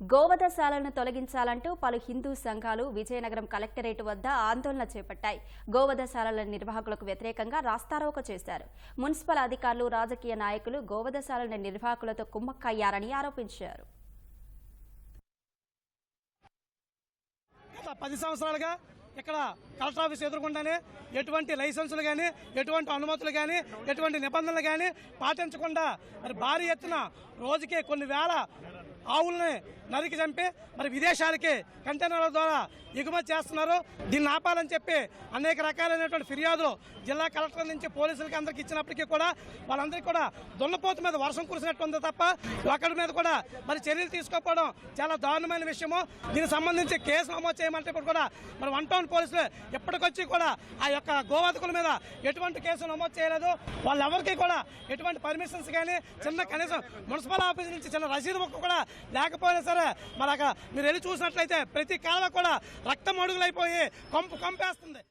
గోవధశాలను తొలగించాలంటూ పలు హిందూ సంఘాలు విజయనగరం కలెక్టరేట్ వద్ద ఆందోళన చేపట్టాయి. గోవధశాలల నిర్వాహకులకు వ్యతిరేకంగా రాస్తారోక చేశారు. మున్సిపల్ అధికారులు రాజకీయ నాయకులు గోవధశాలల నిర్వాహకులతో కుమ్మక్కయ్యారని ఆరోపించారు. పది సంవత్సరాలుగా ఇక్కడ కలెక్టర్ ఆఫీస్ ఎదుర్కొంటానే ఎటువంటి లైసెన్సులు కానీ ఎటువంటి అనుమతులు కానీ ఎటువంటి నిబంధనలు కానీ పాటించకుండా మరి భారీ ఎత్తున రోజుకే కొన్ని వేల ఆవుల్ని నరికి చంపి మరి విదేశాలకి కంటైనర్ల ద్వారా ఎగుమతి చేస్తున్నారు. దీన్ని ఆపాలని చెప్పి అనేక రకాలైనటువంటి ఫిర్యాదులు జిల్లా కలెక్టర్ నుంచి పోలీసులకి అందరికి ఇచ్చినప్పటికీ కూడా వాళ్ళందరికీ కూడా దున్నపోతు మీద వర్షం కురిసినట్టుంది తప్ప ఒకరి మీద కూడా మరి చర్యలు తీసుకోకపోవడం చాలా దారుణమైన విషయము. దీనికి సంబంధించి కేసు నమోదు చేయమంటే ఇప్పుడు కూడా మరి వన్ టౌన్ పోలీసులు ఎప్పటికొచ్చి కూడా ఆ యొక్క గోవాతకుల మీద ఎటువంటి కేసు నమోదు చేయలేదు. వాళ్ళెవరికి కూడా ఎటువంటి పర్మిషన్స్ కానీ చిన్న కనీసం మున్సిపల్ ఆఫీస్ నుంచి చిన్న రసీదు ముక్క కూడా లేకపోయినా సరే మరి అక్కడ మీరు వెళ్ళి చూసినట్లయితే ప్రతి కాలువ కూడా రక్తం అడుగులైపోయి కంపు కంపేస్తుంది.